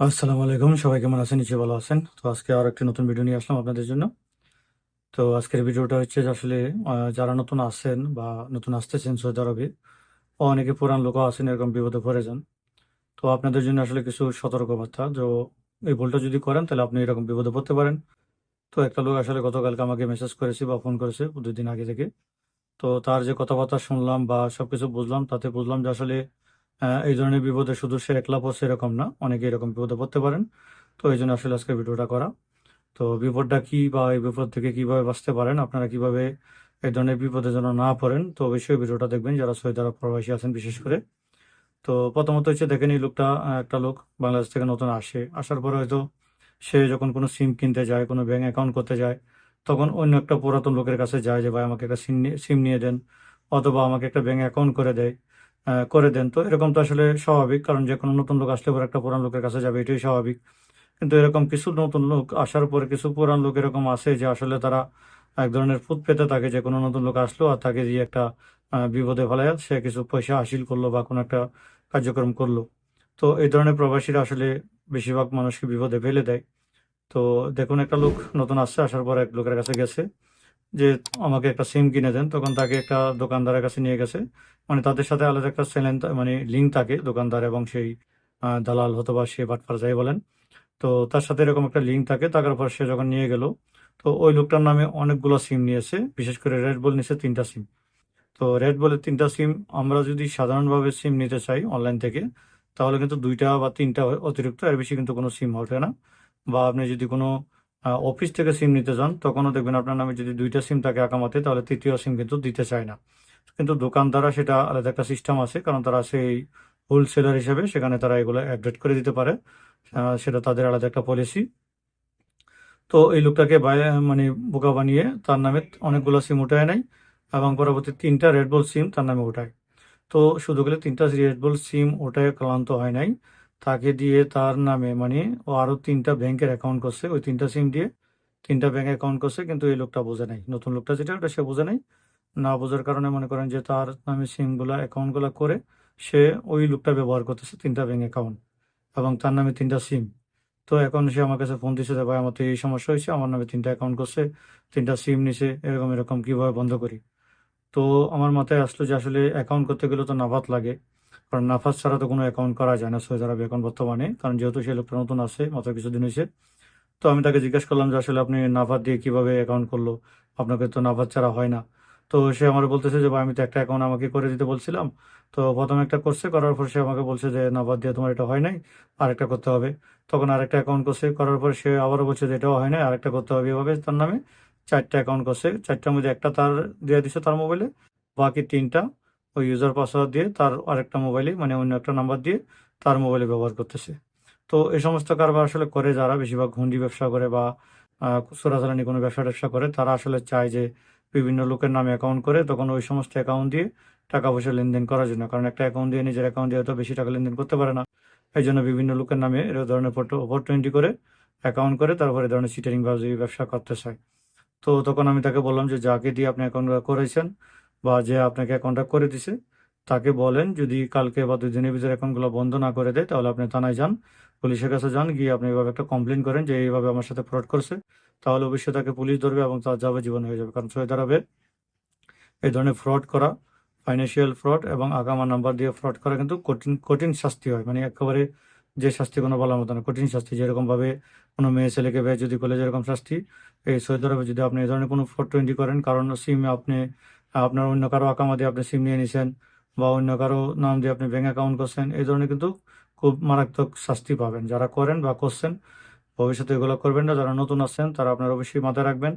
আসসালামু আলাইকুম। সবাই কেমন আছেন? নিচে ভালো আছেন। তো আজকে আর একটি নতুন ভিডিও নিয়ে আসলাম আপনাদের জন্য। তো আজকের ভিডিওটা হচ্ছে আসলে যারা নতুন আসেন বা নতুন আসতেছেন সৌদি আরবে, অনেকে পুরান লোকও আছেন, এরকম বিপদে পড়ে যান। তো আপনাদের জন্য আসলে কিছু সতর্কবার্তা। যে এই ভুলটা যদি করেন, তাহলে আপনি এরকম বিপদে পড়তে পারেন। তো একটা লোক আসলে গতকালকে আমাকে মেসেজ করেছে বা ফোন করেছে দুদিন আগে থেকে। তো তার যে কথাবার্তা শুনলাম বা সবকিছু বুঝলাম, তাতে বুঝলাম যে আসলে এই ধরনের বিপদে শুধু সে একলা পড়ছে এরকম না অনেকে এরকম বিপদে পড়তে পারেন। তো এই জন্য আসলে আজকে ভিডিওটা করা। তো বিপদটা কি বা এই বিপদ থেকে কীভাবে বাঁচতে পারেন, আপনারা কীভাবে এই ধরনের বিপদে যেন না পড়েন, তো অবশ্যই ভিডিওটা দেখবেন, যারা সৌদি আরব প্রবাসী আছেন বিশেষ করে। তো প্রথমত হচ্ছে দেখেন এই লোকটা একটা লোক বাংলাদেশ থেকে নতুন আসে। আসার পরে হয়তো সে যখন কোনো সিম কিনতে যায়, কোনো ব্যাঙ্ক অ্যাকাউন্ট করতে যায়, তখন অন্য একটা পুরাতন লোকের কাছে যায় যে, ভাই, আমাকে একটা সিম সিম নিয়ে দেন। অথবা আমাকে একটা ব্যাঙ্ক অ্যাকাউন্ট করে দেয়। করে দেন। তো এরকম তো আসলে স্বাভাবিক, কারণ যে কোনো নতুন লোক আসলে পরে একটা পুরান লোকের কাছে যাবে, এটাই স্বাভাবিক। কিন্তু এরকম কিছু নতুন লোক আসার পরে কিছু পুরান লোক এরকম আছে যে আসলে তারা এক ধরনের ফুট পেতে থাকে, যে কোনো নতুন লোক আসলো আর তাকে দিয়ে একটা বিপদে ফেলায়, সে কিছু পয়সা হাসিল করল বা কোনো একটা কার্যক্রম করল। তো এই ধরনের প্রবাসীরা আসলে বেশিরভাগ মানুষকে বিপদে ফেলে দেয়। তো দেখুন, একটা লোক নতুন আসছে, আসার পর এক লোকের কাছে গেছে। যে আমাকে একটা সিম কিনে দেন, তখন তাকে একটা দোকানদারের কাছে নিয়ে গেছে। মানে তাদের সাথে আলাদা একটা চ্যানেল মানে লিঙ্ক থাকে দোকানদার এবং সেই দালাল হতো বা সে বাটপার যাই বলেন। তো তার সাথে এরকম একটা লিঙ্ক থাকে, থাকার পর সে যখন নিয়ে গেল, তো ওই লোকটার নামে অনেকগুলো সিম নিয়েছে, বিশেষ করে রেড বল নিয়েছে তিনটা সিম। তো রেড বলের তিনটা সিম আমরা যদি সাধারণভাবে সিম নিতে চাই অনলাইন থেকে, তাহলে কিন্তু দুইটা বা তিনটা অতিরিক্ত, এর বেশি কিন্তু কোনো সিম হবে না। বা আপনি যদি কোনো অফিস থেকে সিম নিতে চান তখনও দেখবেন আপনার নামে যদি দুইটা সিম থাকে আকামাতে তাহলে তৃতীয় সিম কিন্তু দিতে চায় না। কিন্তু দোকানদাররা সেটা আলাদা একটা সিস্টেম আছে, কারণ তারা সেই হোলসেলার হিসেবে সেখানে তারা এগুলো আপডেট করে দিতে পারে। সেটা তাদের আলাদা একটা পলিসি তো এই লোকটাকে মানে বোকা বানিয়ে তার নামে অনেকগুলো সিম উঠায় নেয় এবং পরবর্তী তিনটা রেডবল সিম তার নামে ওঠায় তো শুধু গেলে তিনটা রেডবল সিম ওটায় ক্লান্ত হয় নাই। তাকে দিয়ে তার নামে মানে ও আরও তিনটা ব্যাংকের অ্যাকাউন্ট করছে, ওই তিনটা সিম দিয়ে তিনটা ব্যাংক অ্যাকাউন্ট করছে, কিন্তু এই লোকটা বোঝে নাই। নতুন লোকটা যেটা, ওটা সে বোঝে নাই। না বোঝার কারণে মনে করেন যে তার নামে সিমগুলা অ্যাকাউন্টগুলো করে সে ওই লোকটা ব্যবহার করতেছে তিনটা ব্যাংক অ্যাকাউন্ট এবং তার নামে তিনটা সিম তো এখন সে আমার কাছে ফোন যে, ভাই, আমার তো এই সমস্যা হয়েছে, আমার নামে তিনটা অ্যাকাউন্ট করছে, তিনটা সিম নিছে, এরকম এরকম, কীভাবে বন্ধ করি? তো আমার মাথায় আসলো যে আসলে অ্যাকাউন্ট করতে গেলে তো নাফাত লাগে। কারণ নাফাত ছাড়া তো কোনো অ্যাকাউন্ট করা যায় না সৌদি আরবে এখন বর্তমানে, কারণ যেহেতু সে লোকটা নতুন আছে, মাত্র কিছুদিন হয়েছে তো আমি তাকে জিজ্ঞেস করলাম যে আসলে আপনি নাফাত দিয়ে কীভাবে অ্যাকাউন্ট করল? আপনাকে তো নাফাত ছাড়া হয় না। তো সে আমার বলতেছে যে, ভাই, আমি তো একটা অ্যাকাউন্ট আমাকে করে দিতে বলছিলাম। তো প্রথমে একটা করছে, করার পর সে আমাকে বলছে যে নাফাত দিয়ে তোমার এটা হয় নাই, আরেকটা করতে হবে। তখন আরেকটা অ্যাকাউন্ট করছে, করার পর সে আবারও বলছে যে, এটাও হয় নাই, আরেকটা করতে হবে। এভাবে তার নামে চারটা অ্যাকাউন্ট করছে, চারটার মধ্যে একটা তার দিয়ে দিছে তার মোবাইলে বাকি তিনটা ওই ইউজার পাসওয়ার্ড দিয়ে তার আরেকটা মোবাইলে মানে অন্য একটা নাম্বার দিয়ে তার মোবাইলে ব্যবহার করতেছে। তো এই সমস্ত কারবার আসলে করে যারা বেশিরভাগ হুন্ডি ব্যবসা করে বা চোরাচালানি কোনো ব্যবসা ট্যাবসা করে, তারা আসলে চায় যে বিভিন্ন লোকের নামে অ্যাকাউন্ট করে, তখন ওই সমস্ত অ্যাকাউন্ট দিয়ে টাকা পয়সা লেনদেন করার জন্য। কারণ একটা অ্যাকাউন্ট দিয়ে নিজের অ্যাকাউন্ট দিয়ে হয়তো বেশি টাকা লেনদেন করতে পারে না। এই জন্য বিভিন্ন লোকের নামে এর ধরনের টোয়েন্টি করে অ্যাকাউন্ট করে, তারপরে ধরনের সিটারিং বাজি ব্যবসা করতে চায়। তো তখন আমি তাকে বললাম যে, যাকে দিয়ে আপনি অ্যাকাউন্ট করেছেন বা যে আপনাকে অ্যাকাউন্টটা করে দিছে, তাকে বলেন যদি কালকে বা দুই দিনের ভিতরে অ্যাকাউন্টগুলো বন্ধ না করে দেয়, তাহলে আপনি থানায় যান। পুলিশের কাছে যান, গিয়ে আপনি এভাবে একটা কমপ্লেন করেন যে এইভাবে আমার সাথে ফ্রড করছে। তাহলে অবশ্যই তাকে পুলিশ ধরবে এবং তার যাবে জীবন হয়ে যাবে। কারণ সৌদি আরবে এই ধরনের ফ্রড করা ফাইন্যান্সিয়াল ফ্রড এবং আগামা নাম্বার দিয়ে ফ্রড করা কিন্তু কঠিন কঠিন শাস্তি হয়। মানে একেবারে যে শাস্তি কোনো বলার মতো না, কঠিন শাস্তি। যেরকমভাবে কোনো মেয়ে ছেলেকে বেয়ে যদি করলে যেরকম শাস্তি। এই সৌদি আরবে যদি আপনি এই ধরনের কোনো ফ্রড টোয়েন্টি করেন, কারণ সিমে আপনি আপনার অন্য কারও আকামা দিয়ে আপনি সিম নিয়ে নিছেন বা অন্য কারও নাম দিয়ে আপনি ব্যাঙ্ক অ্যাকাউন্ট করছেন, এই ধরনের কিন্তু খুব মারাত্মক শাস্তি পাবেন। যারা করেন বা করছেন, ভবিষ্যতে এগুলো করবেন না। যারা নতুন আসছেন তারা আপনার অবশ্যই মাথায় রাখবেন।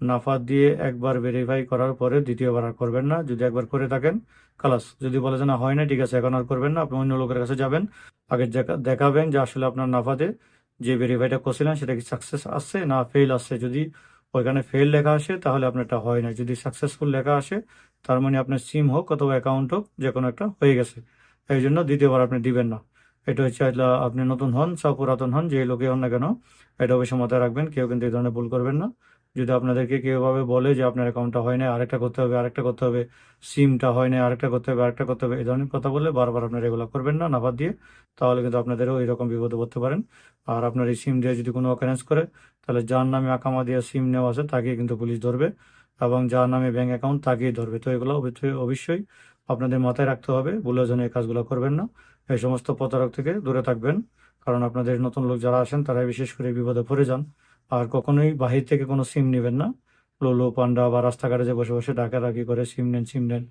নাফা দিয়ে একবার ভেরিফাই করার পরে দ্বিতীয়বার আর করবেন না। যদি একবার করে থাকেন, খালাস। যদি বলে যে না, হয় না, ঠিক আছে, এখন আর করবেন না। আপনি অন্য লোকের কাছে যাবেন, আগে দেখাবেন যে আসলে আপনার নাফাতে যে ভেরিফাইটা করছিলেন, সেটা কি সাকসেস আসছে না ফেল আসছে যদি ওইখানে ফেল লেখা আসে, তাহলে আপনার আপনারটা হয় না। যদি সাকসেসফুল লেখা আসে, তার মানে আপনার সিম হোক অথবা অ্যাকাউন্ট হোক যে কোনো একটা হয়ে গেছে। এই জন্য দ্বিতীয়বার আপনি দিবেন না। এটা হচ্ছে আপনি নতুন হন সব পুরাতন হন, যে লোকে হন না কেন, এটা অবশ্যই মাথায় রাখবেন, কেউ কিন্তু এই ধরনের ভুল করবেন না। যদি আপনাদেরকে কেউভাবে বলে যে আপনার অ্যাকাউন্টটা হয় না আরেকটা করতে হবে, আরেকটা করতে হবে সিমটা হয় না আরেকটা করতে হবে, আরেকটা করতে হবে, এই ধরনের কথা বলে বারবার আপনারা এগুলো করবেন না নাম্বার দিয়ে তাহলে কিন্তু আপনাদেরও এরকম বিপদে পড়তে পারেন। আর আপনার এই সিম দিয়ে যদি কোনো অকারেন্স করে, তাহলে যার নামে আকামা দিয়ে সিম নেওয়া আছে তাকে কিন্তু পুলিশ ধরবে এবং যার নামে ব্যাংক অ্যাকাউন্ট তাকেই ধরবে। তো এগুলো অবশ্যই আপনাদের মাথায় রাখতে হবে ভুলে যেন এই কাজগুলো করবেন না। এই সমস্ত প্রতারক থেকে দূরে থাকবেন, কারণ আপনাদের নতুন লোক যারা আসেন তারাই বিশেষ করে বিপদে পড়ে যান। আর কখনোই বাহির থেকে কোনো সিম নেবেন না। লোলো, পান্ডা বা রাস্তাঘাটে যে বসে বসে ডাকাডাকি করে সিম নেন সিম নেন,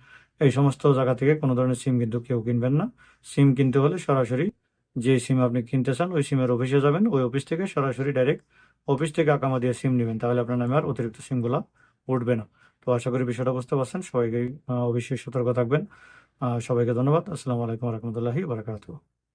এই সমস্ত জায়গা থেকে কোনো ধরনের সিম কিন্তু কেউ কিনবেন না। সিম কিনতে হলে সরাসরি যে সিম আপনি কিনতে চান, ওই সিমের অফিসে যাবেন, ওই অফিস থেকে সরাসরি ডাইরেক্ট অফিস থেকে আকামা দিয়ে সিম নেবেন। তাহলে আপনার নামে আর অতিরিক্ত সিমগুলো উঠবে না। তো আশা করি বিষয়টা বুঝতে পারছেন। সবাইকে অবশ্যই সতর্ক থাকবেন। সবাইকে ধন্যবাদ। আসসালামু আলাইকুম রহমতুল্লাহি বারাকাতুহ।